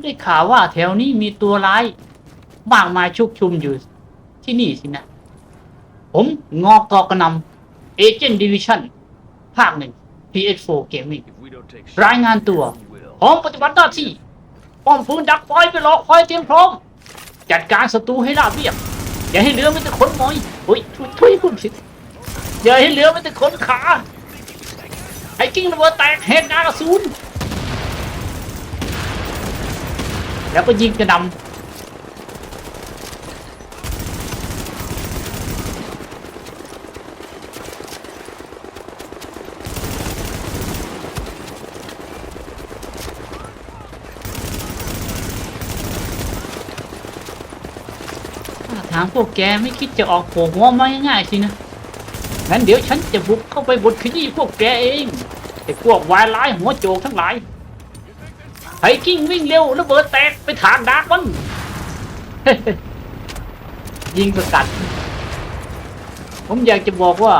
ได้ข่าวว่าแถวนี้มีตัวร้ายมากมายชุกชุมอยู่ที่นี่สินะ ผมงอกกอกระนำเอเจนต์ดิวิชั่นภาคหนึ่ง PS4 Gaming รายงานตัวพร้อมปฏิบัติหน้าที่ ป้อมปืนดักไฟไปหลอกไฟเตรียมพร้อม จัดการศัตรูให้ราบเรียบ อย่าให้เหลือแม้แต่ขนมอยโอ้ยทุยทุยคุณผิดอย่าให้เหลือแม้แต่ขนขา ไอ้กิ้งระเบิดแตกเห็นหน้ากระสุน แล้วก็ยิงกระหนำถามพวกแกไม่คิดจะออกโผล่หัวมาง่ายๆสินะงั้นเดี๋ยวฉันจะบุกเข้าไปบดขยี้พวกแกเองไอ้พวกวายร้ายหัวโจกทั้งหลาย ไฮกิ้งวิ่งเร็วระเบิดแตกไปทางดาร์กมันยิงสกัด ผมอยากจะบอกว่า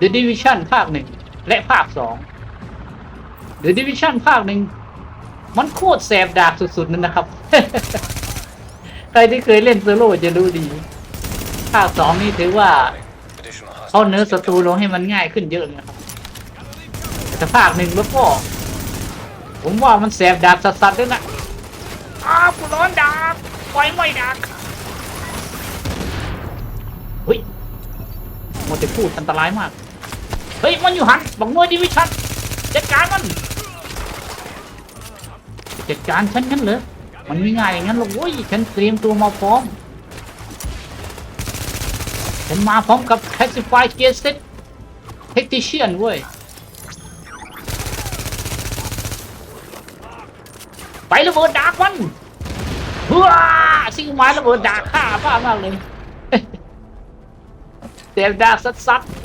The Division ภาคหนึ่งและภาคสอง The Division ภาคหนึ่งมันโคตรแสบดาบสุดๆนั่นนะครับ ใครที่เคยเล่นโซโล่จะรู้ดี ภาคสองนี่ถือว่าเขาเนื้อศัตรูลงให้มันง่ายขึ้นเยอะนะครับ แต่ภาคหนึ่งแล้วก็ ผมว่ามันแสบดาบสัสๆด้วยนะอ้าวกูร้อนดาบไฟไม่ดักเฮ้ยโมเตพูดอันตรายมาก เฮ้ย มันอยู่หันบังมวยดิวิชั่นจัดการมันจัดการฉันงั้นเหรอมันไม่ง่ายอย่างนั้นหรอกเว้ยฉันเตรียมตัวมาพร้อม ฉันมาพร้อมกับ Classify Gear Set Technician เว้ยไป ระเบิดดากมันว้าสิ่งไม้ระเบิดดากฆ่าบ้ามากเลยเต็มดากสัดๆ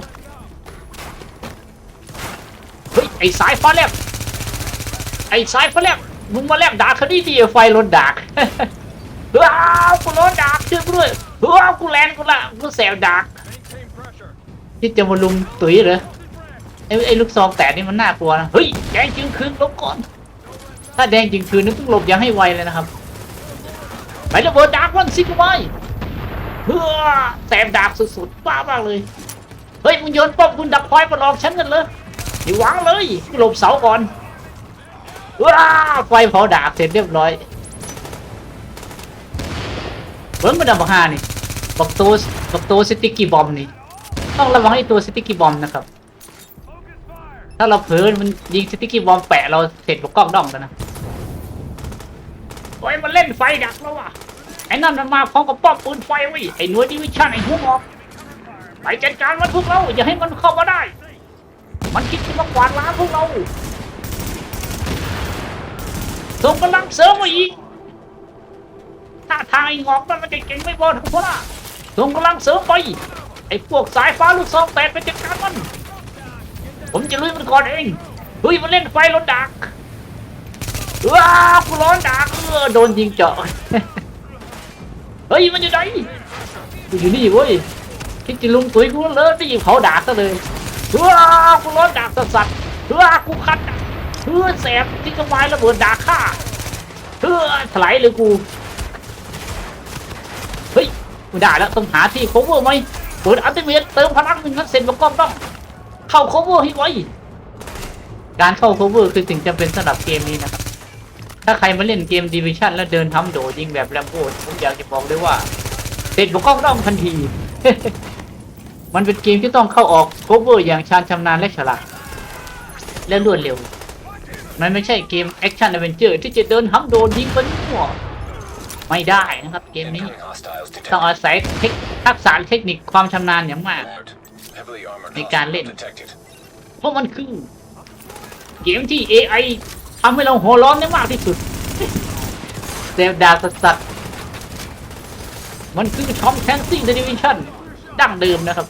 เฮ้ยไอ้สายฟ้าแลบไอ้สายฟ้าแลบมึงมาแลบดากคดีดีไฟลนดากว้าวกูร้อนดากช่วยกูด้วยว้าวกูแลนกูละกูแสบดากที่จะมาลุมตุ๋ยเหรอไอ้ไอ้ลูกซองแตกนี่มันน่ากลัวนะ เฮ้ยแดงจึงคืนลบก่อน ถ้าแดงจึงคืนนึกต้องหลบอย่าให้ไวเลยนะครับไประเบิดดากวันสิกูไปเฮ้อแสบดากสุดๆบ้ามากเลย เฮ้ยมึงโยนป้อมคุณดักไฟมาหลอกฉันกันเลยอย่าหวังเลยหลบเสาก่อนว้าไฟเผาดากเสร็จเรียบร้อยเบิ้งมันดับบักฮานี่บักตัวบักตัวสติกกี้บอมนี่ต้องระวังไอ้ตัวสติกกี้บอมนะครับ ถ้าเราเผลอมันยิงสติกกี้บอมแปะเราเสร็จบกกล้องด้องแล้วนะ อ้ยมันเล่นไฟดักแล้วว่ะไอ้นั่นมันมาพร้อมกับป้อมปืนไฟไว้ยไอ้หน่วยดิวิชั่นไอ้หัวงอกไปจัดการมันพวกเราอย่าให้มันเข้ามาได้ มันคิดจะมากวาดล้างพวกเราส่งกำลังเสริมมาอีกถ้าทางไอ้งอกมันมันจะเก่งไม่พอทั้งพวกน่ะส่งกำลังเสริมไปไอ้พวกสายฟ้าลูกซองแตกไปจัดการมัน ผมจะลุยมันก่อนเองเฮ้ยมันเล่นไฟรถดัก ว้าวกูร้อนดักเออโดนยิงเจาะเฮ้ยมันอยู่ไหนอยู่นี่เว้ยคิดจะลุงตุ๋ยกูเลยไปยิงเผาดักซะเลยว้าวกูร้อนดักสัสสัสว้ากูคัดเฮ้อแสบที่กระไม้ระเบิดดักฆ่าเฮ้อถลายเลยกูเฮ้ยไม่ได้แล้วต้องหาที่ cover ไหมเปิดอัลติเมทเติมพลังหนึ่งนั้นเสร็จมันก็ต้องเข้า cover ให้ไวการเข้า cover คือสิ่งจำเป็นสำหรับเกมนี้นะครับ ถ้าใครมาเล่นเกม Division แล้วเดินทำโดดยิงแบบแรมโบ้ผมอยากจะบอกเลยว่าเสร็จมันก็ต้องทันที มันเป็นเกมที่ต้องเข้าออก cover อย่างชาญชำนาญและฉลาดและรวดเร็ว มันไม่ใช่เกม Action Adventure ที่จะเดินทำโดดยิงไปมั่วไม่ได้นะครับเกมนี้ ต้องอาศัยเทคทักษะเทคนิคความชำนาญอย่างมาก ในการเล่น เพราะมันคือ เกมที่ AI ทำให้เราหัวร้อนได้มากที่สุดเซลดาสัสๆมันคือชอมแคนซิ่งเดลิวิชั่นดั้งเดิมนะครับ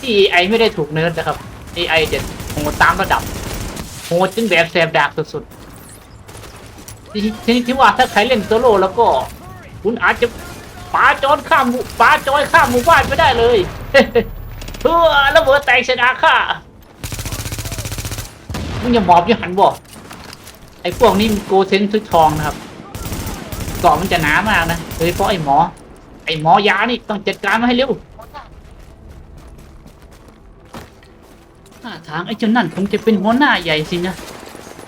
ที่ AI ไม่ได้ถูกเนิร์ดนะครับ AI จะโหดตามระดับโหดจนแบบแสบดากสุดๆท,ท,ที่ว่าถ้าใครเล่นโซโล่แล้วก็ คุณอาจจะปาจอนข้ามหมู่ปาจอยข้ามหมู่บ้านไม่ได้เลยเพื่อระเบิดแตกชนะข้ามึงอย่าหมอบอย่าหันบ่ ไอ้พวกนี้โกเซนทึกทองนะครับเกาะมันจะหนามากนะโดยเฉพาะไอ้หมอ ไอ้หมอยานี่ต้องจัดการมาให้เร็วท่าทางไอ้เจ้านั่นคงจะเป็นหัวหน้าใหญ่สินะ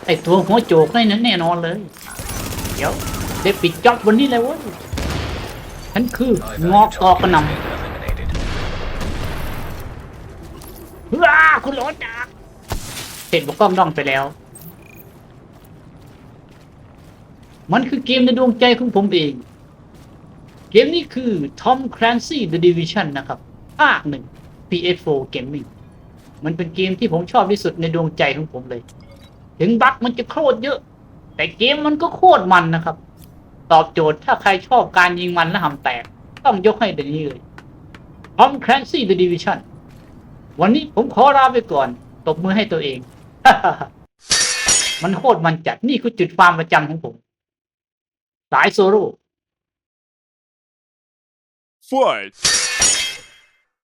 ไอ้ตัวหัวโจกนี่นั้นแน่นอนเลย เดี๋ยวได้ปิดจ็อบวันนี้เลยเว้ยฉันคืองอกกอกระหนำว้าคุณรถจักเห็นบอกกล้องดองไปแล้ว มันคือเกมในดวงใจของผมเอง เกมนี้คือ Tom Clancy The Division นะครับ ภาคหนึ่ง PS4 Gaming มันเป็นเกมที่ผมชอบที่สุดในดวงใจของผมเลย ถึงบั๊กมันจะโคตรเยอะ แต่เกมมันก็โคตรมันนะครับ ตอบโจทย์ถ้าใครชอบการยิงมันและหำแตก ต้องยกให้เดยวนี้เลย Tom Clancy The Division วันนี้ผมขอลาไปก่อน ตบมือให้ตัวเอง มันโคตรมันจัด นี่คือจุดฟามประจำของผม สายโซโล่ Fight!